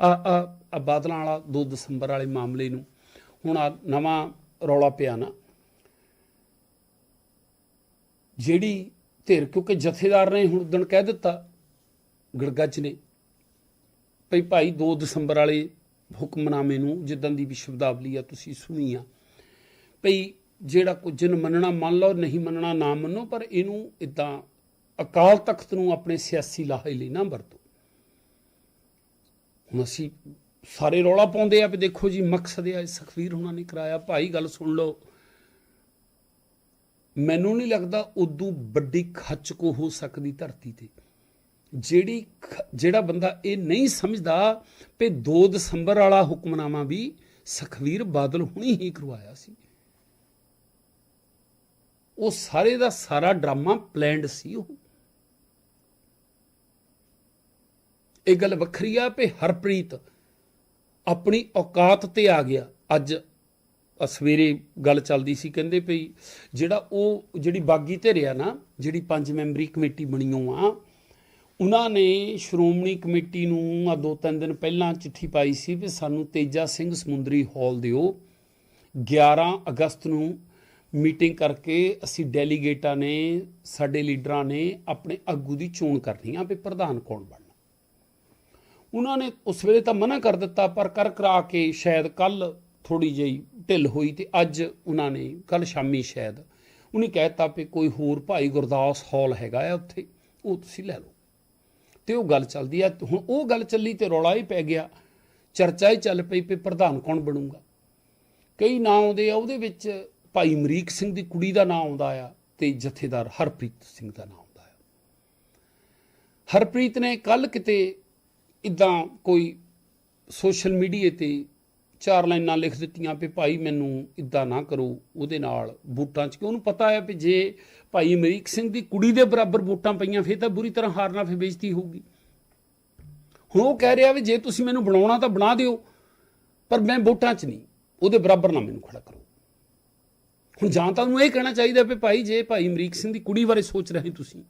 ਆ, ਆ- ਬਾਦਲਾਂ ਵਾਲਾ 2 ਦਸੰਬਰ ਵਾਲੇ ਮਾਮਲੇ ਨੂੰ ਹੁਣ ਆ ਨਵਾਂ ਰੌਲਾ ਪਿਆ ਨਾ। ਜਿਹੜੀ ਧਿਰ, ਕਿਉਂਕਿ ਜਥੇਦਾਰ ਨੇ ਹੁਣ ਉਦਣ ਕਹਿ ਦਿੱਤਾ, ਗੜਗੱਜ ਨੇ, ਭਈ ਭਾਈ 2 ਦਸੰਬਰ ਵਾਲੇ ਹੁਕਮਨਾਮੇ ਨੂੰ ਜਿੱਦਾਂ ਦੀ ਵੀ ਸ਼ਬਦਾਵਲੀ ਆ, ਤੁਸੀਂ ਸੁਣੀ ਆ। ਭਈ ਜਿਹੜਾ ਕੁਝ ਜਿਹਨੂੰ ਮੰਨਣਾ ਮੰਨ ਲਓ, ਨਹੀਂ ਮੰਨਣਾ ਨਾ ਮੰਨੋ, ਪਰ ਇਹਨੂੰ ਇਦਾਂ ਅਕਾਲ ਤਖਤ ਨੂੰ ਆਪਣੇ ਸਿਆਸੀ ਲਾਹੇ ਲਈ ਨਾ ਵਰਤੋ। ਹੁਣ ਅਸੀਂ ਸਾਰੇ ਰੌਲਾ ਪਾਉਂਦੇ ਆ ਵੀ ਦੇਖੋ ਜੀ, ਮਕਸਦ ਇਹ ਆ ਸਖਵੀਰ ਹੁਣਾਂ ਨੇ ਕਰਾਇਆ। ਭਾਈ, ਗੱਲ ਸੁਣ ਲਓ। ਮੈਨੂੰ ਨਹੀਂ ਲੱਗਦਾ ਉਦੋਂ ਵੱਡੀ ਖੱਚ ਕੋ ਹੋ ਸਕਦੀ ਧਰਤੀ ਤੇ। ਜਿਹੜੀ ਜਿਹੜਾ ਬੰਦਾ ਇਹ ਨਹੀਂ ਸਮਝਦਾ ਕਿ 2 ਦਸੰਬਰ ਵਾਲਾ ਹੁਕਮਨਾਮਾ ਵੀ ਸਖਵੀਰ ਬਾਦਲ ਹੁਣੀ ਹੀ ਕਰਵਾਇਆ ਸੀ। ਉਹ ਸਾਰੇ ਦਾ ਸਾਰਾ ਡਰਾਮਾ ਪਲੈਨਡ ਸੀ ਉਹ। ਇਹ ਗੱਲ ਵੱਖਰੀ ਆ ਕਿ ਹਰਪ੍ਰੀਤ ਆਪਣੀ ਔਕਾਤ ਤੇ ਆ ਗਿਆ। ਅੱਜ ਸਵੇਰੇ ਗੱਲ ਚੱਲਦੀ ਸੀ, ਕਹਿੰਦੇ ਭਈ ਜਿਹੜਾ ਉਹ ਜਿਹੜੀ ਬਾਗੀ ਧਿਰਿਆ ਨਾ, ਜਿਹੜੀ ਪੰਜ ਮੈਂਬਰੀ ਕਮੇਟੀ ਬਣੀਓ ਆ, ਉਹਨਾਂ ਨੇ ਸ਼੍ਰੋਮਣੀ ਕਮੇਟੀ ਨੂੰ ਆ ਦੋ ਤਿੰਨ ਦਿਨ ਪਹਿਲਾਂ ਚਿੱਠੀ ਪਾਈ ਸੀ ਵੀ ਸਾਨੂੰ ਤੇਜਾ ਸਿੰਘ ਸਮੁੰਦਰੀ ਹਾਲ ਦਿਓ। 11 ਅਗਸਤ ਨੂੰ ਮੀਟਿੰਗ ਕਰਕੇ ਅਸੀਂ ਡੈਲੀਗੇਟਾਂ ਨੇ, ਸਾਡੇ ਲੀਡਰਾਂ ਨੇ ਆਪਣੇ ਆਗੂ ਦੀ ਚੋਣ ਕਰਨੀ ਆ ਵੀ ਪ੍ਰਧਾਨ ਕੌਣ ਬਣ। ਉਹਨਾਂ ਨੇ ਉਸ ਵੇਲੇ ਤਾਂ ਮਨਾ ਕਰ ਦਿੱਤਾ, ਪਰ ਕਰ ਕਰਾ ਕੇ ਸ਼ਾਇਦ ਕੱਲ ਥੋੜੀ ਜਿਹੀ ਢਿੱਲ ਹੋਈ ਤੇ ਅੱਜ ਉਹਨਾਂ ਨੇ ਕੱਲ ਸ਼ਾਮੀ ਸ਼ਾਇਦ ਉਹਨੇ ਕਹਿਤਾ ਵੀ ਕੋਈ ਹੋਰ ਭਾਈ ਗੁਰਦਾਸ ਹਾਲ ਹੈਗਾ ਆ ਉੱਥੇ, ਉਹ ਤੁਸੀਂ ਲੈ ਲਓ। ਤੇ ਉਹ ਗੱਲ ਚੱਲਦੀ ਆ, ਹੁਣ ਉਹ ਗੱਲ ਚੱਲੀ ਤੇ ਰੌਲਾ ਹੀ ਪੈ ਗਿਆ। ਚਰਚਾ ਹੀ ਚੱਲ ਪਈ ਵੀ ਪ੍ਰਧਾਨ ਕੌਣ ਬਣੂਗਾ। ਕਈ ਨਾਂ ਆਉਂਦੇ ਆ, ਉਹਦੇ ਵਿੱਚ ਭਾਈ ਅਮਰੀਕ ਸਿੰਘ ਦੀ ਕੁੜੀ ਦਾ ਨਾਂ ਆਉਂਦਾ ਆ ਤੇ ਜਥੇਦਾਰ ਹਰਪ੍ਰੀਤ ਸਿੰਘ ਦਾ ਨਾਂ ਆਉਂਦਾ ਆ। ਹਰਪ੍ਰੀਤ ਨੇ ਕੱਲ ਕਿਤੇ ਇਦਾਂ ਕੋਈ ਸੋਸ਼ਲ ਮੀਡੀਆ ਤੇ ਚਾਰ ਲਾਈਨਾਂ ਲਿਖ ਦਿੱਤੀਆਂ ਵੀ ਭਾਈ ਮੈਨੂੰ ਇਦਾਂ ਨਾ ਕਰੋ, ਉਹਦੇ ਨਾਲ ਵੋਟਾਂ 'ਚ ਕਿ ਉਹਨੂੰ ਪਤਾ ਹੈ ਵੀ ਜੇ ਭਾਈ ਅਮਰੀਕ ਸਿੰਘ ਦੀ ਕੁੜੀ ਦੇ ਬਰਾਬਰ ਵੋਟਾਂ ਪਈਆਂ, ਫਿਰ ਤਾਂ ਬੁਰੀ ਤਰ੍ਹਾਂ ਹਾਰਨਾ ਫਿਰ ਬੇਇੱਜ਼ਤੀ ਹੋਊਗੀ। ਹੁਣ ਉਹ ਕਹਿ ਰਿਹਾ ਵੀ ਜੇ ਤੁਸੀਂ ਮੈਨੂੰ ਬਣਾਉਣਾ ਤਾਂ ਬਣਾ ਦਿਓ, ਪਰ ਮੈਂ ਵੋਟਾਂ 'ਚ ਨਹੀਂ, ਉਹਦੇ ਬਰਾਬਰ ਨਾ ਮੈਨੂੰ ਖੜਾ ਕਰੋ। ਹੁਣ ਜਾਂ ਤਾਂ ਉਹਨੂੰ ਇਹ ਕਹਿਣਾ ਚਾਹੀਦਾ ਵੀ ਭਾਈ ਜੇ ਭਾਈ ਅਮਰੀਕ ਸਿੰਘ ਦੀ ਕੁੜੀ ਬਾਰੇ ਸੋਚ ਰਹੇ ਤੁਸੀਂ,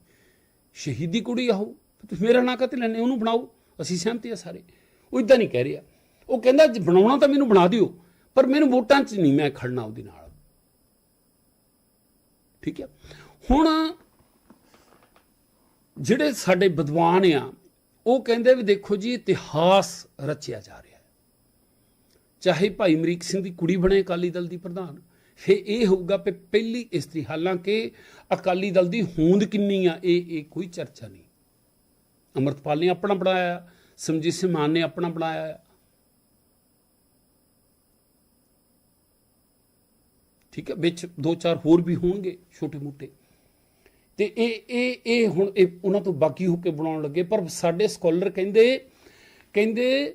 ਸ਼ਹੀਦੀ ਕੁੜੀ ਆਹੋ ਤੁਸੀਂ ਮੇਰਾ ਨਾਂ ਕਾਤੇ ਲੈਣੇ ਉਹਨੂੰ ਬਣਾਓ। ਅਸੀਂ ਸਹਿਮਤੀ ਆ ਸਾਰੇ। ਉਹ ਇਦਾਂ ਨਹੀਂ ਕਹਿ ਰਿਹਾ। ਉਹ ਕਹਿੰਦਾ ਬਣਾਉਣਾ ਤਾਂ ਮੈਨੂੰ ਬਣਾ ਦਿਓ, ਪਰ ਮੈਨੂੰ ਵੋਟਾਂ 'ਚ ਨਹੀਂ ਮੈਂ ਖੜਨਾ ਉਹਦੇ ਨਾਲ। ਠੀਕ ਹੈ ਹੁਣ ਜਿਹੜੇ ਸਾਡੇ ਵਿਦਵਾਨ ਆ, ਉਹ ਕਹਿੰਦੇ ਵੀ ਦੇਖੋ ਜੀ, ਇਤਿਹਾਸ ਰਚਿਆ ਜਾ ਰਿਹਾ ਹੈ। ਚਾਹੇ ਭਾਈ ਅਮਰੀਕ ਸਿੰਘ ਦੀ ਕੁੜੀ ਬਣੇ ਅਕਾਲੀ ਦਲ ਦੀ ਪ੍ਰਧਾਨ ਫੇ ਇਹ ਹੋਊਗਾ ਕਿ ਪਹਿਲੀ ਇਸਤਰੀ, ਹਾਲਾਂਕਿ ਅਕਾਲੀ ਦਲ ਦੀ ਹੋਂਦ ਕਿੰਨੀ ਆ, ਇਹ ਇਹ ਕੋਈ ਚਰਚਾ ਨਹੀਂ। ਅਮਰਤਪਾਲ ਨੇ ਆਪਣਾ ਬਣਾਇਆ ਸਮਜੀਤ ਸਿੰਘ ਮਾਨ ਨੇ ਆਪਣਾ ਬਣਾਇਆ। ਠੀਕ ਹੈ, ਵਿੱਚ ਦੋ ਚਾਰ ਹੋਰ ਵੀ ਹੋਣਗੇ ਛੋਟੇ ਮੋਟੇ। ਤੇ ਇਹ ਇਹ ਇਹ ਹੁਣ ਇਹ ਉਹਨਾਂ ਤੋਂ ਬਾਕੀ ਹੋ ਕੇ ਬਣਾਉਣ ਲੱਗੇ, ਪਰ ਸਾਡੇ ਸਕਾਲਰ ਕਹਿੰਦੇ ਕਹਿੰਦੇ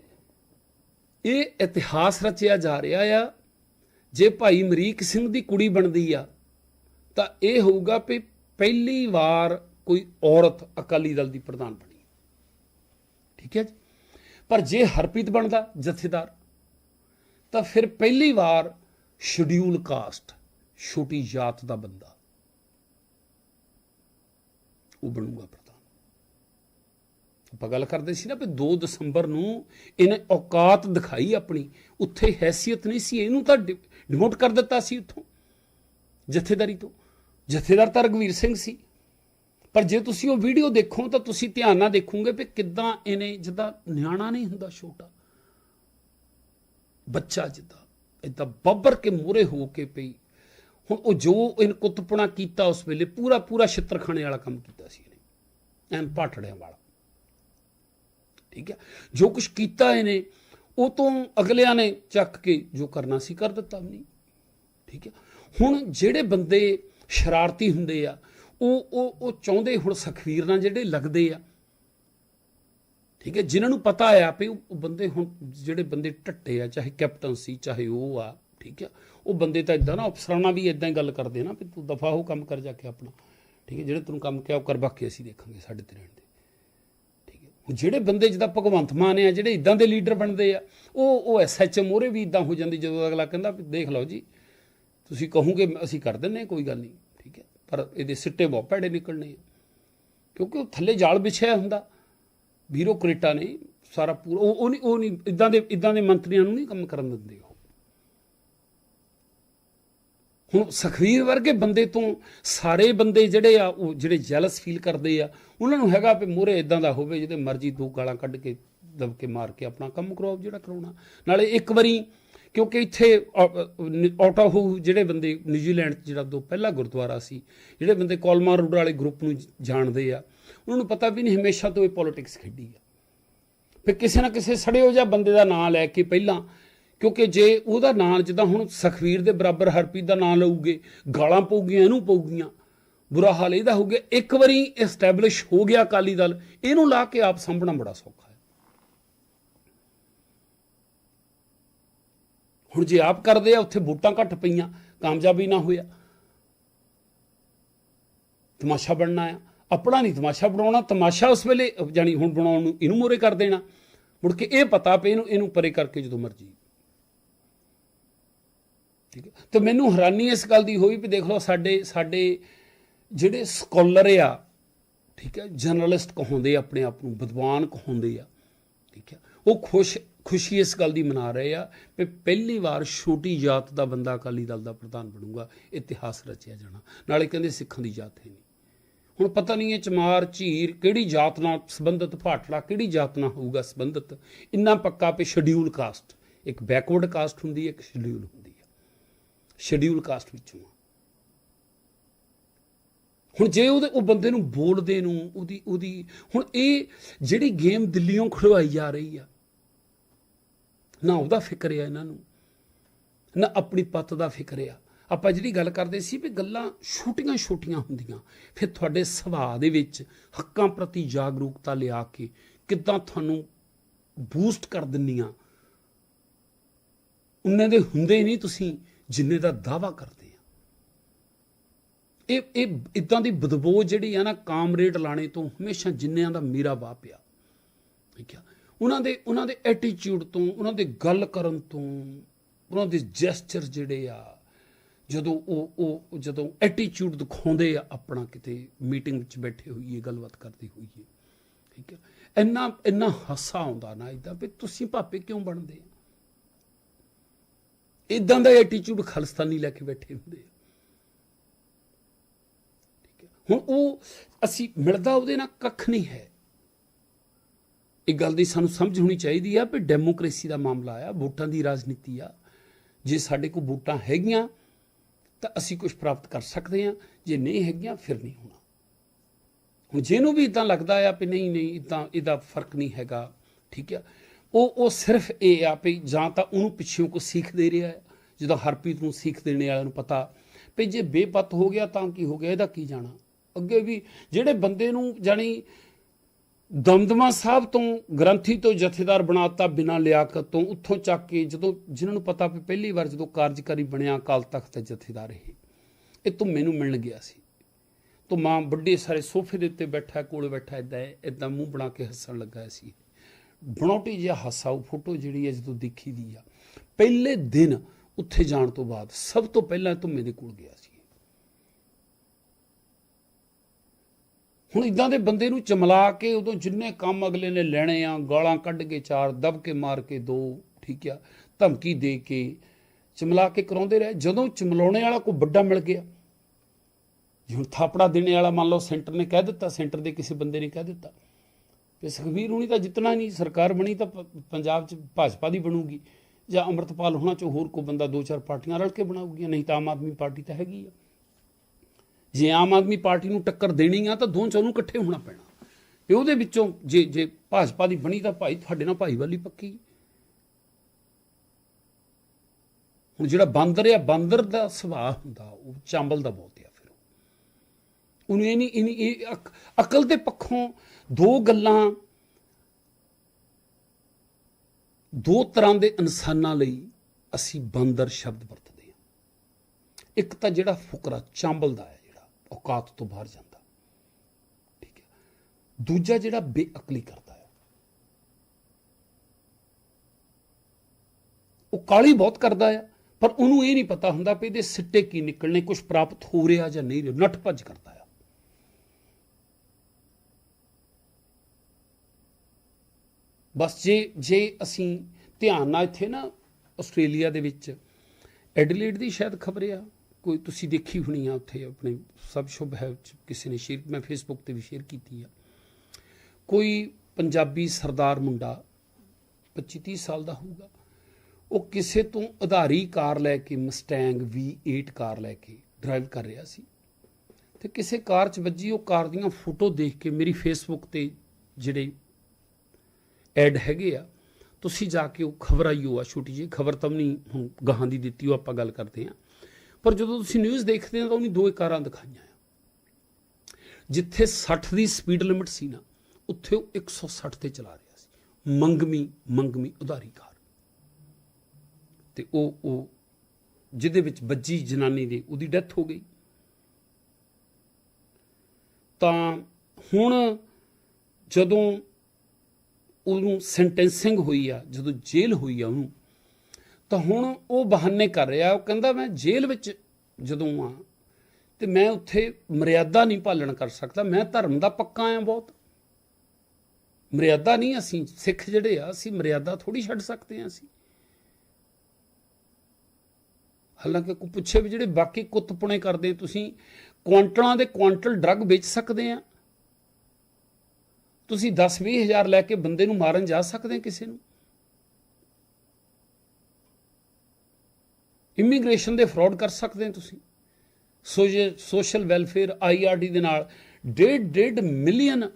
ਇਹ ਇਤਿਹਾਸ ਰਚਿਆ ਜਾ ਰਿਹਾ ਆ, ਜੇ ਭਾਈ ਅਮਰੀਕ ਸਿੰਘ ਦੀ ਕੁੜੀ ਬਣਦੀ ਆ, ਤਾਂ ਇਹ ਹੋਊਗਾ ਵੀ ਪਹਿਲੀ ਵਾਰ ਕੋਈ ਔਰਤ ਅਕਾਲੀ ਦਲ ਦੀ ਪ੍ਰਧਾਨ ਬਣੀ ਠੀਕ ਹੈ ਜੀ। ਪਰ ਜੇ ਹਰਪ੍ਰੀਤ ਬਣਦਾ ਜਥੇਦਾਰ, ਤਾਂ ਫਿਰ ਪਹਿਲੀ ਵਾਰ ਸ਼ਡਿਊਲ ਕਾਸਟ ਛੋਟੀ ਜਾਤ ਦਾ ਬੰਦਾ ਉਹ ਬਣੂਗਾ ਪ੍ਰਧਾਨ। ਆਪਾਂ ਗੱਲ ਕਰਦੇ ਸੀ ਨਾ ਵੀ 2 ਦਸੰਬਰ ਨੂੰ ਇਹਨੇ ਔਕਾਤ ਦਿਖਾਈ ਆਪਣੀ। ਉੱਥੇ ਹੈਸੀਅਤ ਨਹੀਂ ਸੀ, ਇਹਨੂੰ ਤਾਂ ਡਿਮੋਟ ਕਰ ਦਿੱਤਾ ਸੀ ਉੱਥੋਂ ਜਥੇਦਾਰੀ ਤੋਂ। ਜਥੇਦਾਰ ਤਾਂ ਰਗਵੀਰ ਸਿੰਘ ਸੀ। ਪਰ ਜੇ ਤੁਸੀਂ ਉਹ ਵੀਡੀਓ ਦੇਖੋ ਤਾਂ ਤੁਸੀਂ ਧਿਆਨ ਨਾਲ ਦੇਖੋਗੇ ਵੀ ਕਿੱਦਾਂ ਇਹਨੇ ਜਿੱਦਾਂ ਨਿਆਣਾ ਨਹੀਂ ਹੁੰਦਾ ਛੋਟਾ, ਬੱਚਾ ਜਿੱਦਾਂ ਇਦਾਂ ਬੱਬਰ ਕੇ ਮੂਰੇ ਹੋ ਕੇ ਪਈ। ਹੁਣ ਉਹ ਜੋ ਇਹਨ ਕੁੱਤਪਣਾ ਕੀਤਾ ਉਸ ਵੇਲੇ ਪੂਰਾ ਪੂਰਾ ਛਿੱਤਰਖਾਣੇ ਵਾਲਾ ਕੰਮ ਕੀਤਾ ਸੀ ਇਹਨੇ, ਐਨ ਪਾਟੜਿਆਂ ਵਾਲਾ। ਠੀਕ ਹੈ? ਜੋ ਕੁਝ ਕੀਤਾ ਇਹਨੇ, ਉਹ ਤੋਂ ਅਗਲਿਆਂ ਨੇ ਚੱਕ ਕੇ ਜੋ ਕਰਨਾ ਸੀ ਕਰ ਦਿੱਤਾ ਨਹੀਂ ਠੀਕ ਹੈ? ਹੁਣ ਜਿਹੜੇ ਬੰਦੇ ਸ਼ਰਾਰਤੀ ਹੁੰਦੇ ਆ ਉਹ ਉਹ ਉਹ ਚਾਹੁੰਦੇ ਹੁਣ ਸਖਵੀਰ ਨਾਲ ਜਿਹੜੇ ਲੱਗਦੇ ਆ। ਠੀਕ ਹੈ, ਜਿਨ੍ਹਾਂ ਨੂੰ ਪਤਾ ਆ ਵੀ ਉਹ ਬੰਦੇ ਹੁਣ ਜਿਹੜੇ ਬੰਦੇ ਟੱਟੇ ਆ, ਚਾਹੇ ਕੈਪਟਨ ਸੀ, ਚਾਹੇ ਉਹ ਆ, ਠੀਕ ਹੈ ਉਹ ਬੰਦੇ ਤਾਂ ਇਦਾਂ ਨਾ ਅਫਸਰਾਂ ਨਾਲ ਵੀ ਇਦਾਂ ਹੀ ਗੱਲ ਕਰਦੇ ਨਾ ਵੀ ਤੂੰ ਦਫਾ ਹੋ, ਕੰਮ ਕਰ ਜਾ ਕੇ ਆਪਣਾ। ਠੀਕ ਹੈ, ਜਿਹੜੇ ਤੈਨੂੰ ਕੰਮ ਕਿਹਾ, ਉਹ ਕਰ ਬਾਕੀ ਅਸੀਂ ਦੇਖਾਂਗੇ ਸਾਡੇ ਤੇ ਰਹਿਣ ਦੇ। ਠੀਕ ਹੈ ਜਿਹੜੇ ਬੰਦੇ ਜਿੱਦਾਂ ਭਗਵੰਤ ਮਾਨ ਆ, ਜਿਹੜੇ ਇਦਾਂ ਦੇ ਲੀਡਰ ਬਣਦੇ ਆ, ਉਹ ਉਹ ਐਸਐਚਐਮ ਮੋਰੇ ਵੀ ਇਦਾਂ ਹੋ ਜਾਂਦੀ ਜਦੋਂ ਅਗਲਾ ਕਹਿੰਦਾ ਵੀ ਦੇਖ ਲਓ ਜੀ, ਤੁਸੀਂ ਕਹੋਗੇ ਅਸੀਂ ਕਰ ਦਿੰਨੇ ਕੋਈ ਗੱਲ ਨਹੀਂ। ਪਰ ਇਹਦੇ ਸਿੱਟੇ ਬਹੁਤ ਭੈੜੇ ਨਿਕਲਣੇ ਆ। ਕਿਉਂਕਿ ਉਹ ਥੱਲੇ ਜਾਲ ਵਿਛਿਆ ਹੁੰਦਾ। ਬਿਊਰੋਕਰੇਟਾਂ ਨੇ ਸਾਰਾ ਪੂਰਾ ਉਹ ਉਹ ਨਹੀਂ ਉਹ ਨਹੀਂ ਇਦਾਂ ਦੇ ਇਦਾਂ ਦੇ ਮੰਤਰੀਆਂ ਨੂੰ ਨਹੀਂ ਕੰਮ ਕਰਨ ਦਿੰਦੇ ਉਹ। ਹੁਣ ਸਖਵੀਰ ਵਰਗੇ ਬੰਦੇ ਤੋਂ ਸਾਰੇ ਬੰਦੇ ਜਿਹੜੇ ਆ, ਉਹ ਜਿਹੜੇ ਜੈਲਸ ਫੀਲ ਕਰਦੇ ਆ, ਉਹਨਾਂ ਨੂੰ ਹੈਗਾ ਵੀ ਮੂਹਰੇ ਇਦਾਂ ਦਾ ਹੋਵੇ, ਜਿਹਦੇ ਮਰਜ਼ੀ ਦੋ ਗਾਲਾਂ ਕੱਢ ਕੇ ਦਬਕੇ ਮਾਰ ਕੇ ਆਪਣਾ ਕੰਮ ਕਰੋਪ ਜਿਹੜਾ ਕਰਾਉਣਾ। ਨਾਲੇ ਇੱਕ ਵਾਰੀ, ਕਿਉਂਕਿ ਇੱਥੇ ਆਟੋ ਹੋ ਜਿਹੜੇ ਬੰਦੇ ਨਿਊਜ਼ੀਲੈਂਡ 'ਚ ਜਿਹੜਾ ਦੋ ਪਹਿਲਾ ਗੁਰਦੁਆਰਾ ਸੀ, ਜਿਹੜੇ ਬੰਦੇ ਕੋਲਮਾ ਰੋਡ ਵਾਲੇ ਗਰੁੱਪ ਨੂੰ ਜਾਣਦੇ ਆ, ਉਹਨਾਂ ਨੂੰ ਪਤਾ ਵੀ ਨਹੀਂ ਹਮੇਸ਼ਾ ਤੋਂ ਇਹ ਪੋਲਿਟਿਕਸ ਖੇਡੀ ਆ। ਫਿਰ ਕਿਸੇ ਨਾ ਕਿਸੇ ਸੜੇ ਹੋ ਜਾ ਬੰਦੇ ਦਾ ਨਾਂ ਲੈ ਕੇ ਪਹਿਲਾਂ, ਕਿਉਂਕਿ ਜੇ ਉਹਦਾ ਨਾਂ ਜਿੱਦਾਂ ਹੁਣ ਸਖਵੀਰ ਦੇ ਬਰਾਬਰ ਹਰਪ੍ਰੀਤ ਦਾ ਨਾਂ ਲਊਗੇ, ਗਾਲਾਂ ਪਊਗੀਆਂ, ਇਹਨੂੰ ਪਊਗੀਆਂ, ਬੁਰਾ ਹਾਲ ਇਹਦਾ ਹੋ ਗਿਆ। ਇੱਕ ਵਾਰੀ ਐਸਟੈਬਲਿਸ਼ ਹੋ ਗਿਆ ਅਕਾਲੀ ਦਲ, ਇਹਨੂੰ ਲਾ ਕੇ ਆਪ ਸੰਭਣਾ ਬੜਾ ਸੌਖਾ ਹੈ ਹੁਣ ਜੇ ਆਪ ਕਰਦੇ ਆ, ਉੱਥੇ ਵੋਟਾਂ ਘੱਟ ਪਈਆਂ, ਕਾਮਯਾਬੀ ਨਾ ਹੋਇਆ। ਤਮਾਸ਼ਾ ਬਣਨਾ ਆ। ਆਪਣਾ ਨਹੀਂ ਤਮਾਸ਼ਾ ਬਣਾਉਣਾ, ਤਮਾਸ਼ਾ ਉਸ ਵੇਲੇ ਜਾਨੀ ਹੁਣ ਬਣਾਉਣ ਨੂੰ ਇਹਨੂੰ ਮੋਰੇ ਕਰ ਦੇਣਾ। ਮੁੜ ਕੇ ਇਹ ਪਤਾ ਪਈ ਇਹਨੂੰ ਇਹਨੂੰ ਪਰੇ ਕਰਕੇ ਜਦੋਂ ਮਰਜ਼ੀ। ਠੀਕ ਹੈ? ਤੇ ਮੈਨੂੰ ਹੈਰਾਨੀ ਇਸ ਗੱਲ ਦੀ ਹੋਈ ਵੀ ਦੇਖ ਲਓ, ਸਾਡੇ ਸਾਡੇ ਜਿਹੜੇ ਸਕਾਲਰ ਆ, ਠੀਕ ਹੈ, ਜਰਨਲਿਸਟ ਕਹਾਉਂਦੇ ਆਪਣੇ ਆਪ ਨੂੰ, ਵਿਦਵਾਨ ਕਹਾਉਂਦੇ ਆ। ਠੀਕ ਹੈ? ਉਹ ਖੁਸ਼ ਖੁਸ਼ੀ ਇਸ ਗੱਲ ਦੀ ਮਨਾ ਰਹੇ ਆ ਕਿ ਪਹਿਲੀ ਵਾਰ ਛੋਟੀ ਜਾਤ ਦਾ ਬੰਦਾ ਅਕਾਲੀ ਦਲ ਦਾ ਪ੍ਰਧਾਨ ਬਣੂਗਾ, ਇਤਿਹਾਸ ਰਚਿਆ ਜਾਣਾ। ਨਾਲੇ ਕਹਿੰਦੇ ਸਿੱਖਾਂ ਦੀ ਜਾਤ ਹੈ ਨਹੀਂ। ਹੁਣ ਪਤਾ ਨਹੀਂ ਇਹ ਚਮਾਰ, ਝੀਰ ਕਿਹੜੀ ਜਾਤ ਨਾਲ ਸੰਬੰਧਿਤ ਭਾਟੜਾ ਕਿਹੜੀ ਜਾਤ ਨਾਲ ਹੋਊਗਾ ਸੰਬੰਧਿਤ। ਇੰਨਾ ਪੱਕਾ ਪੇ ਸ਼ਡਿਊਲ ਕਾਸਟ ਇੱਕ ਬੈਕਵਰਡ ਕਾਸਟ ਹੁੰਦੀ ਹੈ, ਇੱਕ ਸ਼ਡਿਊਲ ਹੁੰਦੀ ਹੈ। ਸ਼ਡਿਊਲ ਕਾਸਟ ਵਿੱਚੋਂ ਆ। ਹੁਣ ਜੇ ਉਹਦੇ, ਉਹ ਬੰਦੇ ਨੂੰ ਬੋਲਦੇ ਨੂੰ, ਉਹਦੀ ਉਹਦੀ, ਹੁਣ ਇਹ ਜਿਹੜੀ ਗੇਮ ਦਿੱਲੀੋਂ ਖੜਵਾਈ ਜਾ ਰਹੀ ਆ ਨਾ ਉਹਦਾ ਫਿਕਰ ਆ ਇਹਨਾਂ ਨੂੰ, ਨਾ ਆਪਣੀ ਪੱਤ ਦਾ ਫਿਕਰ ਆ। ਆਪਾਂ ਜਿਹੜੀ ਗੱਲ ਕਰਦੇ ਸੀ ਵੀ ਗੱਲਾਂ ਛੋਟੀਆਂ ਛੋਟੀਆਂ ਹੁੰਦੀਆਂ, ਫਿਰ ਤੁਹਾਡੇ ਸੁਭਾਅ ਦੇ ਵਿੱਚ ਹੱਕਾਂ ਪ੍ਰਤੀ ਜਾਗਰੂਕਤਾ ਲਿਆ ਕੇ ਕਿੱਦਾਂ ਤੁਹਾਨੂੰ ਬੂਸਟ ਕਰ ਦਿੰਨੀਆਂ ਉਹਨਾਂ ਦੇ ਹੁੰਦੇ ਨਹੀਂ ਤੁਸੀਂ ਜਿੰਨੇ ਦਾ ਦਾਵਾ ਕਰਦੇ ਆ। ਇਹ ਇਹ ਇਦਾਂ ਦੀ ਬਦਬੂ ਜਿਹੜੀ ਆ ਨਾ, ਕਾਮਰੇਡ ਲਾਣੇ ਤੋਂ ਹਮੇਸ਼ਾ ਜਿੰਨਿਆਂ ਦਾ ਮੇਰਾ ਵਾ ਪਿਆ ਠੀਕ ਆ? ਉਹਨਾਂ ਦੇ ਉਹਨਾਂ ਦੇ ਐਟੀਟਿਊਡ ਤੋਂ, ਉਹਨਾਂ ਦੇ ਗੱਲ ਕਰਨ ਤੋਂ, ਉਹਨਾਂ ਦੇ ਜੈਸਚਰ ਜਿਹੜੇ ਆ, ਜਦੋਂ ਉਹ ਉਹ, ਜਦੋਂ ਐਟੀਟਿਊਡ ਦਿਖਾਉਂਦੇ ਆ ਆਪਣਾ ਕਿਤੇ ਮੀਟਿੰਗ ਵਿੱਚ ਬੈਠੇ ਹੋਈਏ, ਗੱਲਬਾਤ ਕਰਦੇ ਹੋਈਏ, ਠੀਕ ਹੈ ਇੰਨਾ ਇੰਨਾ ਹਾਸਾ ਆਉਂਦਾ ਨਾ ਇਦਾਂ ਵੀ ਤੁਸੀਂ ਭਾਪੇ ਕਿਉਂ ਬਣਦੇ ਆ? ਇਦਾਂ ਦਾ ਐਟੀਟਿਊਡ ਖਾਲਸਤਾਨੀ ਲੈ ਕੇ ਬੈਠੇ ਹੁੰਦੇ ਆ। ਠੀਕ ਹੈ ਹੁਣ ਉਹ, ਅਸੀਂ ਮਿਲਦਾ ਉਹਦੇ ਨਾਲ ਕੱਖ ਨਹੀਂ ਹੈ। ਇਹ ਗੱਲ ਦੀ ਸਾਨੂੰ ਸਮਝ ਹੋਣੀ ਚਾਹੀਦੀ ਆ ਵੀ ਡੈਮੋਕ੍ਰੇਸੀ ਦਾ ਮਾਮਲਾ ਆ, ਵੋਟਾਂ ਦੀ ਰਾਜਨੀਤੀ ਆ। ਜੇ ਸਾਡੇ ਕੋਲ ਵੋਟਾਂ ਹੈਗੀਆਂ, ਤਾਂ ਅਸੀਂ ਕੁਝ ਪ੍ਰਾਪਤ ਕਰ ਸਕਦੇ ਹਾਂ ਜੇ ਨਹੀਂ ਹੈਗੀਆਂ, ਫਿਰ ਨਹੀਂ ਹੋਣਾ। ਹੁਣ ਜਿਹਨੂੰ ਵੀ ਇਦਾਂ ਲੱਗਦਾ ਆ ਵੀ ਨਹੀਂ ਨਹੀਂ ਇਦਾਂ ਇਹਦਾ ਫ਼ਰਕ ਨਹੀਂ ਹੈਗਾ, ਠੀਕ ਆ। ਉਹ ਉਹ ਸਿਰਫ ਇਹ ਆ ਵੀ ਜਾਂ ਤਾਂ ਉਹਨੂੰ ਪਿੱਛੋਂ ਕੋ ਸਿੱਖ ਦੇ ਰਿਹਾ ਹੈ ਜਦੋਂ ਹਰਪ੍ਰੀਤ ਨੂੰ ਸਿੱਖ ਦੇਣੇ ਵਾਲਿਆਂ ਨੂੰ ਪਤਾ ਵੀ ਜੇ ਬੇਪਤ ਹੋ ਗਿਆ ਤਾਂ ਕੀ ਹੋ ਗਿਆ, ਇਹਦਾ ਕੀ ਜਾਣਾ? ਅੱਗੇ ਵੀ ਜਿਹੜੇ ਬੰਦੇ ਨੂੰ ਜਾਣੀ ਦਮਦਮਾ ਸਾਹਿਬ ਤੋਂ ਗ੍ਰੰਥੀ ਤੋਂ ਜਥੇਦਾਰ ਬਣਾਤਾ ਬਿਨਾ ਲਿਆਕਤ ਤੋਂ ਉੱਥੋਂ ਚੱਕ ਕੇ ਜਦੋਂ ਜਿਨ੍ਹਾਂ ਨੂੰ ਪਤਾ ਵੀ ਪਹਿਲੀ ਵਾਰ ਜਦੋਂ ਕਾਰਜਕਾਰੀ ਬਣਿਆ ਅਕਾਲ ਤਖਤ ਦਾ ਜਥੇਦਾਰ ਇਹ ਇਹ ਤੋਂ ਮੈਨੂੰ ਮਿਲਣ ਗਿਆ ਸੀ। ਤੋਂ ਮਾਂ ਵੱਡੇ ਸਾਰੇ ਸੋਫੇ ਦੇ ਉੱਤੇ ਬੈਠਾ, ਕੋਲ ਬੈਠਾ ਇਦਾਂ ਇਦਾਂ ਮੂੰਹ ਬਣਾ ਕੇ ਹੱਸਣ ਲੱਗਾ ਸੀ। ਬਣਾਉਟੀ ਜਿਹਾ ਹਾਸਾ, ਉਹ ਫੋਟੋ ਜਿਹੜੀ ਹੈ ਜਦੋਂ ਦੇਖੀ ਦੀ ਆ, ਪਹਿਲੇ ਦਿਨ ਉੱਥੇ ਜਾਣ ਤੋਂ ਬਾਅਦ ਸਭ ਤੋਂ ਪਹਿਲਾਂ ਧੁੰਮੇ ਦੇ ਕੋਲ ਗਿਆ ਸੀ ਹੁਣ ਇਦਾਂ ਦੇ ਬੰਦੇ ਨੂੰ ਚਮਲਾ ਕੇ ਉਦੋਂ ਜਿੰਨੇ ਕੰਮ ਅਗਲੇ ਨੇ ਲੈਣੇ ਆ, ਗਾਲਾਂ ਕੱਢ ਕੇ ਚਾਰ, ਦਬ ਕੇ ਮਾਰ ਕੇ ਦੋ, ਠੀਕ ਆ, ਧਮਕੀ ਦੇ ਕੇ ਚਮਲਾ ਕੇ ਕਰਾਉਂਦੇ ਰਹੇ। ਜਦੋਂ ਚਮਲਾਉਣੇ ਵਾਲਾ ਕੋਈ ਵੱਡਾ ਮਿਲ ਗਿਆ ਜਿਉਂ ਥਾਪੜਾ ਦੇਣੇ ਵਾਲਾ ਮੰਨ ਲਓ ਸੈਂਟਰ ਨੇ ਕਹਿ ਦਿੱਤਾ, ਸੈਂਟਰ ਦੇ ਕਿਸੇ ਬੰਦੇ ਨੇ ਕਹਿ ਦਿੱਤਾ ਕਿ ਸੁਖਵੀਰ ਹੁਣੀ ਤਾਂ ਜਿੱਤਣਾ ਨਹੀਂ, ਸਰਕਾਰ ਬਣੀ ਤਾਂ ਪੰਜਾਬ 'ਚ ਭਾਜਪਾ ਦੀ ਬਣੂਗੀ, ਜਾਂ ਅੰਮ੍ਰਿਤਪਾਲ ਹੋਣਾ ਚ ਹੋਰ ਕੋਈ ਬੰਦਾ ਦੋ ਚਾਰ ਪਾਰਟੀਆਂ ਰਲ ਕੇ ਬਣਾਉਗੀਆਂ ਨਹੀਂ ਤਾਂ ਆਮ ਆਦਮੀ ਪਾਰਟੀ ਤਾਂ ਹੈਗੀ ਆ। ਜੇ ਆਮ ਆਦਮੀ ਪਾਰਟੀ ਨੂੰ ਟੱਕਰ ਦੇਣੀ ਆ ਤਾਂ ਦੋਹਾਂ ਚੋਂ ਨੂੰ ਇਕੱਠੇ ਹੋਣਾ ਪੈਣਾ। ਤੇ ਉਹਦੇ ਵਿੱਚੋਂ ਜੇ ਜੇ ਭਾਜਪਾ ਦੀ ਬਣੀ ਤਾਂ ਭਾਈ ਤੁਹਾਡੇ ਨਾਲ ਭਾਈਵਾਲੀ ਪੱਕੀ। ਹੁਣ ਜਿਹੜਾ ਬਾਂਦਰ ਆ, ਬਾਂਦਰ ਦਾ ਸੁਭਾਅ ਹੁੰਦਾ, ਉਹ ਚਾਂਬਲ ਦਾ ਬਹੁਤ ਆ ਫਿਰ। ਉਹਨੂੰ ਇਹ ਨਹੀਂ, ਇਹ ਅਕ- ਅਕਲ ਦੇ ਪੱਖੋਂ ਦੋ ਗੱਲਾਂ, ਦੋ ਤਰ੍ਹਾਂ ਦੇ ਇਨਸਾਨਾਂ ਲਈ ਅਸੀਂ ਬਾਂਦਰ ਸ਼ਬਦ ਵਰਤਦੇ ਹਾਂ ਇੱਕ ਤਾਂ ਜਿਹੜਾ ਫੁਕਰਾ ਚਾਂਬਲ ਦਾ ਹੈ ਔਕਾਤ ਤੋਂ ਬਾਹਰ ਜਾਂਦਾ। ਠੀਕ ਹੈ। ਦੂਜਾ ਜਿਹੜਾ ਬੇਅਕਲੀ ਕਰਦਾ ਹੈ, ਉਹ ਕਾਲੀ ਬਹੁਤ ਕਰਦਾ ਹੈ, ਪਰ ਉਹਨੂੰ ਇਹ ਨਹੀਂ ਪਤਾ ਹੁੰਦਾ ਵੀ ਇਹਦੇ ਸਿੱਟੇ ਕੀ ਨਿਕਲਣੇ ਕੁਝ ਪ੍ਰਾਪਤ ਹੋ ਰਿਹਾ ਜਾਂ ਨਹੀਂ ਰਿਹਾ, ਨੱਠ ਭੱਜ ਕਰਦਾ ਹੈ। ਬਸ ਜੇ ਜੇ ਅਸੀਂ ਧਿਆਨ ਨਾਲ ਇੱਥੇ ਨਾ ਆਸਟ੍ਰੇਲੀਆ ਦੇ ਵਿੱਚ ਐਡਲੇਡ ਦੀ ਸ਼ਾਇਦ ਖਬਰ ਆ। ਕੋਈ ਤੁਸੀਂ ਦੇਖੀ ਹੋਣੀ ਆ ਉੱਥੇ ਆਪਣੇ ਸਭ ਸ਼ੁਭ ਹੈ ਕਿਸੇ ਨੇ ਸ਼ੇਅਰ, ਮੈਂ ਫੇਸਬੁੱਕ ਤੇ ਵੀ ਸ਼ੇਅਰ ਕੀਤੀ ਆ। ਕੋਈ ਪੰਜਾਬੀ ਸਰਦਾਰ ਮੁੰਡਾ 25 30 ਸਾਲ ਦਾ ਹੋਊਗਾ, ਉਹ ਕਿਸੇ ਤੋਂ ਆਧਾਰੀ ਕਾਰ ਲੈ ਕੇ ਮਸਟੈਂਗ V8 ਕਾਰ ਲੈ ਕੇ ਡਰਾਈਵ ਕਰ ਰਿਹਾ ਸੀ ਤੇ ਕਿਸੇ ਕਾਰ 'ਚ ਵੱਜੀ, ਉਹ ਕਾਰ ਦੀਆਂ ਫੋਟੋ ਦੇਖ ਕੇ ਮੇਰੀ ਫੇਸਬੁੱਕ ਤੇ ਜਿਹੜੇ ਐਡ ਹੈਗੇ ਆ, ਤੁਸੀਂ ਜਾ ਕੇ ਉਹ ਖਬਰ ਆਈ ਹੋ ਛੋਟੀ ਜਿਹੀ ਖਬਰ ਤਾਂ ਨਹੀਂ ਹੁਣ ਗਾਹਾਂ ਦੀ ਦਿੱਤੀ, ਉਹ ਆਪਾਂ ਗੱਲ ਕਰਦੇ ਆ। ਪਰ ਜਦੋਂ ਤੁਸੀਂ ਨਿਊਜ਼ ਦੇਖਦੇ ਆ ਤਾਂ ਉਹਨੇ ਦੋ ਕਾਰਾਂ ਦਿਖਾਈਆਂ ਆ। ਜਿੱਥੇ 60 ਦੀ ਸਪੀਡ ਲਿਮਿਟ ਸੀ ਨਾ, ਉੱਥੇ ਉਹ 160 ਤੇ ਚਲਾ ਰਿਹਾ ਸੀ। ਮੰਗਮੀ ਮੰਗਮੀ ਉਧਾਰੀ ਕਾਰ। ਤੇ ਉਹ ਉਹ ਜਿਹਦੇ ਵਿੱਚ ਬੱਜੀ ਜਨਾਨੀ ਦੀ, ਉਹਦੀ ਡੈਥ ਹੋ ਗਈ। ਤਾਂ ਹੁਣ ਜਦੋਂ ਉਹਨੂੰ ਸੈਂਟੈਂਸਿੰਗ ਹੋਈ ਆ, ਜਦੋਂ ਜੇਲ੍ਹ ਹੋਈ ਆ ਉਹਨੂੰ ਤਾਂ ਹੁਣ ਉਹ ਬਹਾਨੇ ਕਰ ਰਿਹਾ, ਉਹ ਕਹਿੰਦਾ ਮੈਂ ਜੇਲ੍ਹ ਵਿੱਚ ਜਦੋਂ ਆ ਤੇ ਮੈਂ ਉੱਥੇ ਮਰਿਆਦਾ ਨਹੀਂ ਪਾਲਣ ਕਰ ਸਕਦਾ, ਮੈਂ ਧਰਮ ਦਾ ਪੱਕਾ ਆ ਬਹੁਤ। ਮਰਿਆਦਾ ਨਹੀਂ, ਅਸੀਂ ਸਿੱਖ ਜਿਹੜੇ ਆ, ਅਸੀਂ ਮਰਿਆਦਾ ਥੋੜੀ ਛੱਡ ਸਕਦੇ ਆ ਅਸੀਂ। ਹਾਲਾਂਕਿ ਕੋਈ ਪੁੱਛੇ ਵੀ ਜਿਹੜੇ ਬਾਕੀ ਕੁੱਤਪੁਣੇ ਕਰਦੇ ਤੁਸੀਂ ਕੁਆਂਟਲਾਂ ਦੇ ਕੁਆਂਟਲ ਡਰੱਗ ਵੇਚ ਸਕਦੇ ਆ। ਤੁਸੀਂ 10 ਹਜ਼ਾਰ ਲੈ ਕੇ ਬੰਦੇ ਨੂੰ ਮਾਰਨ ਜਾ ਸਕਦੇ ਕਿਸੇ ਨੂੰ। ਇਮੀਗ੍ਰੇਸ਼ਨ ਦੇ ਫਰਾਡ ਕਰ ਸਕਦੇ ਆ ਤੁਸੀਂ। ਸੋਸ਼ਲ ਵੈਲਫੇਅਰ ਆਈਆਰਡੀ ਦੇ ਨਾਲ 1.5 ਮਿਲੀਅਨ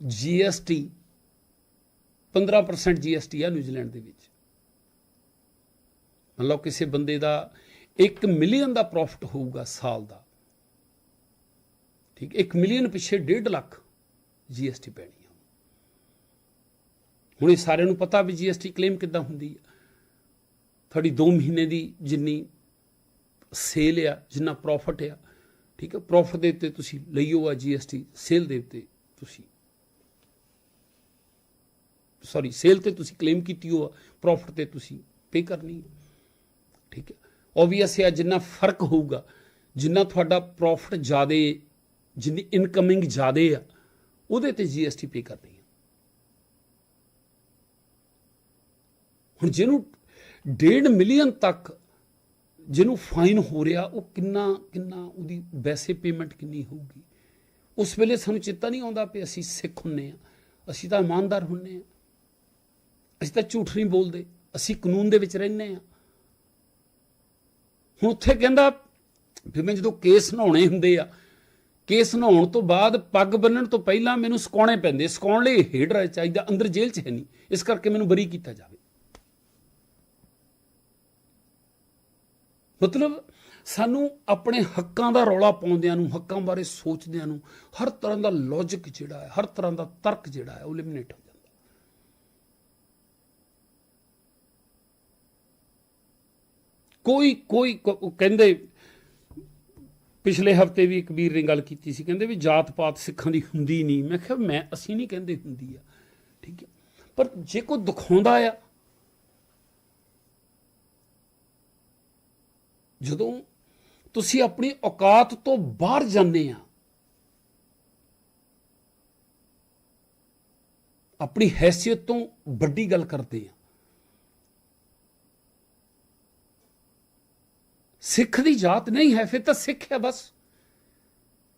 ਜੀਐਸਟੀ 15% ਜੀਐਸਟੀ ਆ ਨਿਊਜ਼ੀਲੈਂਡ ਦੇ ਵਿੱਚ। ਮੰਨ ਲਓ ਕਿਸੇ ਬੰਦੇ ਦਾ 1 ਮਿਲੀਅਨ ਦਾ ਪ੍ਰੋਫਿਟ ਹੋਊਗਾ ਸਾਲ ਦਾ। ਠੀਕ 1 ਮਿਲੀਅਨ ਪਿੱਛੇ 1.5 ਲੱਖ ਜੀਐਸਟੀ ਪੈਣੀ ਆ ਹੁਣ ਇਹ ਸਾਰਿਆਂ ਨੂੰ ਪਤਾ ਵੀ ਜੀਐਸਟੀ ਕਲੇਮ ਕਿੱਦਾਂ ਹੁੰਦੀ ਆ। ਤੁਹਾਡੀ 2 ਮਹੀਨੇ ਦੀ ਜਿੰਨੀ ਸੇਲ ਆ, ਜਿੰਨਾ ਪ੍ਰੋਫਿਟ ਆ, ਠੀਕ ਹੈ ਪ੍ਰੋਫਿਟ ਦੇ ਉੱਤੇ ਤੁਸੀਂ ਲਈਓ ਆ ਜੀਐਸਟੀ ਸੇਲ ਦੇ ਉੱਤੇ ਤੁਸੀਂ। ਸੌਰੀ ਸੇਲ ਤੇ ਤੁਸੀਂ ਕਲੇਮ ਕੀਤੀ ਹੋ ਪ੍ਰੋਫਿਟ ਤੇ ਤੁਸੀਂ ਪੇ ਕਰਨੀ ਹੈ ਠੀਕ ਹੈ ਓਬਵੀਅਸ ਹੈ ਜਿੰਨਾ ਫ਼ਰਕ ਹੋਊਗਾ, ਜਿੰਨਾ ਤੁਹਾਡਾ ਪ੍ਰੋਫਿਟ ਜ਼ਿਆਦੇ, ਜਿੰਨੀ ਇਨਕਮਿੰਗ ਜ਼ਿਆਦੇ ਆ, ਉਹਦੇ ਤੇ ਜੀਐਸਟੀ ਪੇ ਕਰਨੀ ਹੈ ਹੁਣ ਜਿਹਨੂੰ 1.5 ਮਿਲੀਅਨ ਤੱਕ ਜਿਹਨੂੰ ਫਾਈਨ ਹੋ ਰਿਹਾ, ਉਹ ਕਿੰਨਾ ਕਿੰਨਾ ਉਹਦੀ ਵੈਸੇ ਪੇਮੈਂਟ ਕਿੰਨੀ ਹੋਊਗੀ? ਉਸ ਵੇਲੇ ਸਾਨੂੰ ਚੇਤਾ ਨਹੀਂ ਆਉਂਦਾ ਕਿ ਅਸੀਂ ਸਿੱਖ ਹੁੰਨੇ ਆ, ਅਸੀਂ ਤਾਂ ਇਮਾਨਦਾਰ ਹੁੰਨੇ ਆ। ਅਸੀਂ ਤਾਂ ਝੂਠ ਨਹੀਂ ਬੋਲਦੇ, ਅਸੀਂ ਕਾਨੂੰਨ ਦੇ ਵਿੱਚ ਰਹਿੰਦੇ ਆ। ਹੁਣ ਉੱਥੇ ਕਹਿੰਦਾ ਵੀ ਮੈਂ ਜਦੋਂ ਕੇਸ ਨਹਾਉਣੇ ਹੁੰਦੇ ਆ, ਕੇਸ ਨਹਾਉਣ ਤੋਂ ਬਾਅਦ ਪੱਗ ਬੰਨਣ ਤੋਂ ਪਹਿਲਾਂ ਮੈਨੂੰ ਸਕਾਉਣੇ ਪੈਂਦੇ, ਸੁਕਾਉਣ ਲਈ ਹੀਟਰ ਚਾਹੀਦਾ, ਅੰਦਰ ਜੇਲ੍ਹ 'ਚ ਹੈ ਨਹੀਂ। ਇਸ ਕਰਕੇ ਮੈਨੂੰ ਬਰੀ ਕੀਤਾ ਜਾਵੇ। ਮਤਲਬ ਸਾਨੂੰ ਆਪਣੇ ਹੱਕਾਂ ਦਾ ਰੌਲਾ ਪਾਉਂਦਿਆਂ ਨੂੰ, ਹੱਕਾਂ ਬਾਰੇ ਸੋਚਦਿਆਂ ਨੂੰ ਹਰ ਤਰ੍ਹਾਂ ਦਾ ਲੌਜੀਕ ਜਿਹੜਾ ਹੈ, ਹਰ ਤਰ੍ਹਾਂ ਦਾ ਤਰਕ ਜਿਹੜਾ ਹੈ, ਉਹ ਐਲੀਮੀਨੇਟ ਹੋ ਜਾਂਦਾ। ਕੋਈ ਕੋਈ ਕਹਿੰਦੇ, ਪਿਛਲੇ ਹਫ਼ਤੇ ਵੀ ਇੱਕ ਵੀਰ ਨੇ ਗੱਲ ਕੀਤੀ ਸੀ, ਕਹਿੰਦੇ ਵੀ ਜਾਤ ਪਾਤ ਸਿੱਖਾਂ ਦੀ ਹੁੰਦੀ ਨਹੀਂ। ਮੈਂ ਕਿਹਾ, ਮੈਂ, ਅਸੀਂ ਨਹੀਂ ਕਹਿੰਦੇ ਹੁੰਦੀ ਆ, ਠੀਕ ਹੈ। ਪਰ ਜੇ ਕੋਈ ਦਿਖਾਉਂਦਾ ਆ ਜਦੋਂ ਤੁਸੀਂ ਆਪਣੀ ਔਕਾਤ ਤੋਂ ਬਾਹਰ ਜਾਂਦੇ ਆ, ਆਪਣੀ ਹੈਸੀਅਤ ਤੋਂ ਵੱਡੀ ਗੱਲ ਕਰਦੇ ਆ। ਸਿੱਖ ਦੀ ਜਾਤ ਨਹੀਂ ਹੈ, ਫਿਰ ਤਾਂ ਸਿੱਖ ਹੈ ਬਸ।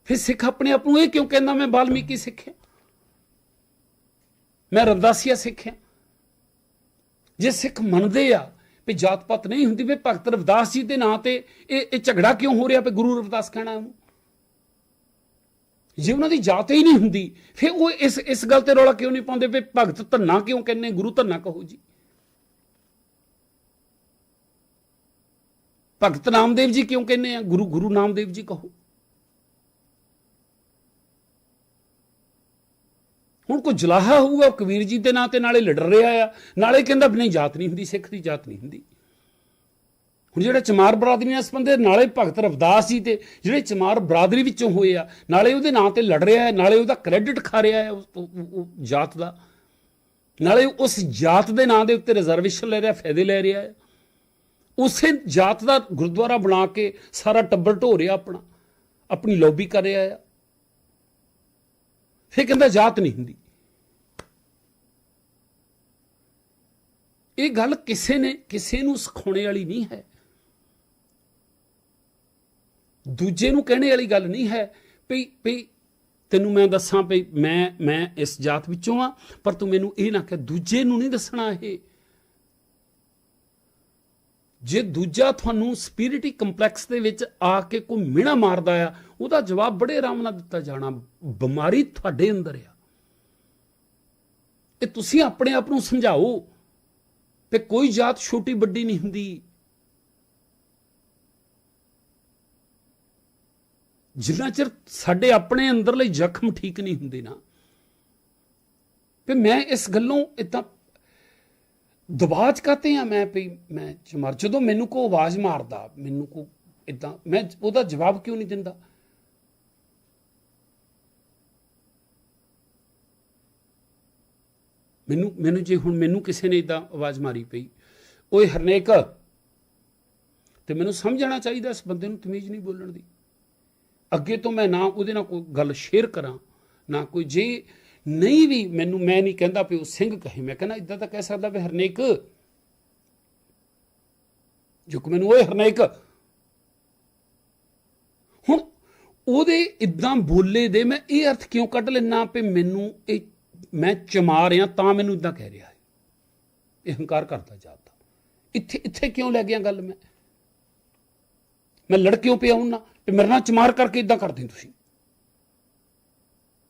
ਫਿਰ ਸਿੱਖ ਆਪਣੇ ਆਪ ਨੂੰ ਇਹ ਕਿਉਂ ਕਹਿੰਦਾ, ਮੈਂ ਬਾਲਮੀਕੀ ਸਿੱਖਿਆ ਮੈਂ ਰਵਦਾਸੀਆ ਸਿੱਖਿਆ ਜੇ ਸਿੱਖ ਮੰਨਦੇ ਆ ਵੀ ਜਾਤ ਪਾਤ ਨਹੀਂ ਹੁੰਦੀ, ਵੀ ਭਗਤ ਰਵਿਦਾਸ ਜੀ ਦੇ ਨਾਂ ਤੇ ਇਹ ਇਹ ਝਗੜਾ ਕਿਉਂ ਹੋ ਰਿਹਾ ਵੀ ਗੁਰੂ ਰਵਿਦਾਸ ਕਹਿਣਾ ਉਹਨੂੰ? ਜੇ ਉਹਨਾਂ ਦੀ ਜਾਤ ਹੀ ਨਹੀਂ ਹੁੰਦੀ, ਫਿਰ ਉਹ ਇਸ ਇਸ ਗੱਲ ਤੇ ਰੌਲਾ ਕਿਉਂ ਨਹੀਂ ਪਾਉਂਦੇ ਵੀ ਭਗਤ ਧੰਨਾ ਕਿਉਂ ਕਹਿੰਦੇ, ਗੁਰੂ ਧੰਨਾ ਕਹੋ ਜੀ? ਭਗਤ ਨਾਮਦੇਵ ਜੀ ਕਿਉਂ ਕਹਿੰਦੇ ਆ? ਗੁਰੂ ਗੁਰੂ ਨਾਮਦੇਵ ਜੀ ਕਹੋ। ਹੁਣ ਕੋਈ ਜਲਾਹਾ ਹੋਊਗਾ, ਉਹ ਕਬੀਰ ਜੀ ਦੇ ਨਾਂ ਤੇ ਨਾਲੇ ਲੜ ਰਿਹਾ ਆ। ਨਾਲੇ ਕਹਿੰਦਾ ਵੀ ਨਹੀਂ, ਜਾਤ ਨਹੀਂ ਹੁੰਦੀ, ਸਿੱਖ ਦੀ ਜਾਤ ਨਹੀਂ ਹੁੰਦੀ। ਹੁਣ ਜਿਹੜਾ ਚਮਾਰ ਬਰਾਦਰੀ ਨਾਲ ਸੰਬੰਧਿਤ ਨਾਲੇ ਭਗਤ ਰਵਦਾਸ ਜੀ ਤੇ ਜਿਹੜੇ ਚਮਾਰ ਬਰਾਦਰੀ ਵਿੱਚੋਂ ਹੋਏ ਆ, ਨਾਲੇ ਉਹਦੇ ਨਾਂ ਤੇ ਲੜ ਰਿਹਾ ਹੈ ਨਾਲੇ ਉਹਦਾ ਕ੍ਰੈਡਿਟ ਖਾ ਰਿਹਾ ਹੈ ਉਸ- ਉਹ ਜਾਤ ਦਾ। ਨਾਲੇ ਉਸ ਜਾਤ ਦੇ ਨਾਂ ਦੇ ਉੱਤੇ ਰਿਜ਼ਰਵੇਸ਼ਨ ਲੈ ਰਿਹਾ, ਫਾਇਦੇ ਲੈ ਰਿਹਾ ਹੈ ਉਸੇ ਜਾਤ ਦਾ ਗੁਰਦੁਆਰਾ ਬਣਾ ਕੇ ਸਾਰਾ ਟੱਬਰ ਢੋ ਰਿਹਾ ਆਪਣਾ, ਆਪਣੀ ਲੌਬੀ ਕਰ ਰਿਹਾ ਆ। ਫਿਰ ਕਹਿੰਦਾ ਜਾਤ ਨਹੀਂ ਹੁੰਦੀ। ਇਹ ਗੱਲ ਕਿਸੇ ਨੇ, ਕਿਸੇ ਨੂੰ ਸਿਖਾਉਣੇ ਵਾਲੀ ਨਹੀਂ ਹੈ। ਦੂਜੇ ਨੂੰ ਕਹਿਣੇ ਵਾਲੀ ਗੱਲ ਨਹੀਂ ਹੈ ਵੀ ਵੀ ਤੈਨੂੰ ਮੈਂ ਦੱਸਾਂ ਵੀ ਮੈਂ ਮੈਂ ਇਸ ਜਾਤ ਵਿੱਚੋਂ ਆ, ਪਰ ਤੂੰ ਮੈਨੂੰ ਇਹ ਨਾ ਕਹਿ, ਦੂਜੇ ਨੂੰ ਨਹੀਂ ਦੱਸਣਾ ਇਹ। ਜੇ ਦੂਜਾ ਤੁਹਾਨੂੰ ਸਪਿਰਿਟੀ ਕੰਪਲੈਕਸ ਦੇ ਵਿੱਚ ਆ ਕੇ ਕੋਈ ਮਿਹਣਾ ਮਾਰਦਾ ਆ, ਉਹਦਾ ਜਵਾਬ ਬੜੇ ਆਰਾਮ ਨਾਲ ਦਿੱਤਾ ਜਾਣਾ। ਬਿਮਾਰੀ ਤੁਹਾਡੇ ਅੰਦਰ ਆ। ਇਹ ਤੁਸੀਂ ਆਪਣੇ ਆਪ ਨੂੰ ਸਮਝਾਓ ਕਿ ਕੋਈ ਜਾਤ ਛੋਟੀ ਵੱਡੀ ਨਹੀਂ ਹੁੰਦੀ। ਜਿੰਨਾ ਚਿਰ ਸਾਡੇ ਆਪਣੇ ਅੰਦਰਲੇ ਜ਼ਖਮ ਠੀਕ ਨਹੀਂ ਹੁੰਦੇ ਨਾ, ਤੇ ਮੈਂ ਇਸ ਗੱਲੋਂ ਇਦਾਂ ਦਬਾਜ ਕਾਤੇ ਆ? ਮੈਂ ਵੀ ਮੈਂ ਚਮਰ ਜਦੋਂ ਮੈਨੂੰ ਕੋ ਆਵਾਜ਼ ਮਾਰਦਾ, ਮੈਨੂੰ ਕੋ ਇਦਾਂ ਮੈਂ ਉਹਦਾ ਜਵਾਬ ਕਿਉਂ ਨਹੀਂ ਦਿੰਦਾ? ਮੈਨੂੰ ਮੈਨੂੰ ਜੇ ਹੁਣ ਮੈਨੂੰ ਕਿਸੇ ਨੇ ਇਦਾਂ ਆਵਾਜ਼ ਮਾਰੀ ਪਈ ਓਏ ਹਰਨੇਕ, ਤੇ ਮੈਨੂੰ ਸਮਝਣਾ ਚਾਹੀਦਾ ਇਸ ਬੰਦੇ ਨੂੰ ਤਮੀਜ਼ ਨਹੀਂ ਬੋਲਣ ਦੀ। ਅੱਗੇ ਤੋਂ ਮੈਂ ਨਾ ਉਹਦੇ ਨਾਲ ਕੋਈ ਗੱਲ ਸ਼ੇਅਰ ਕਰਾਂ, ਨਾ ਕੋਈ ਜੇ ਨਹੀਂ ਵੀ ਮੈਨੂੰ, ਮੈਂ ਨਹੀਂ ਕਹਿੰਦਾ ਵੀ ਉਹ ਸਿੰਘ ਕਹੇ। ਮੈਂ ਕਹਿੰਦਾ ਇਦਾਂ ਤਾਂ ਕਹਿ ਸਕਦਾ ਵੀ ਹਰਨੇਕ, ਜੋ ਕਿ ਮੈਨੂੰ ਓਏ ਹਰਨੇਕ। ਹੁਣ ਉਹਦੇ ਇਦਾਂ ਬੋਲੇ ਦੇ ਮੈਂ ਇਹ ਅਰਥ ਕਿਉਂ ਕੱਢ ਲੈਣਾ ਵੀ ਮੈਨੂੰ ਇਹ ਮੈਂ ਚਮਾ ਰਿਹਾ ਤਾਂ ਮੈਨੂੰ ਇਦਾਂ ਕਹਿ ਰਿਹਾ ਹੈ। ਇਹ ਹੰਕਾਰ ਕਰਦਾ ਜਾਂਦਾ ਇੱਥੇ ਇੱਥੇ ਕਿਉਂ ਲੈ ਗਿਆ ਗੱਲ ਮੈਂ? ਮੈਂ ਲੜਕਿਓ ਕਿਉਂ ਪਿਆ ਹੁਣ ਨਾ ਤੇ ਮੇਰੇ ਨਾਲ ਚਮਾਰ ਕਰਕੇ ਇਦਾਂ ਕਰਦੇ ਤੁਸੀਂ।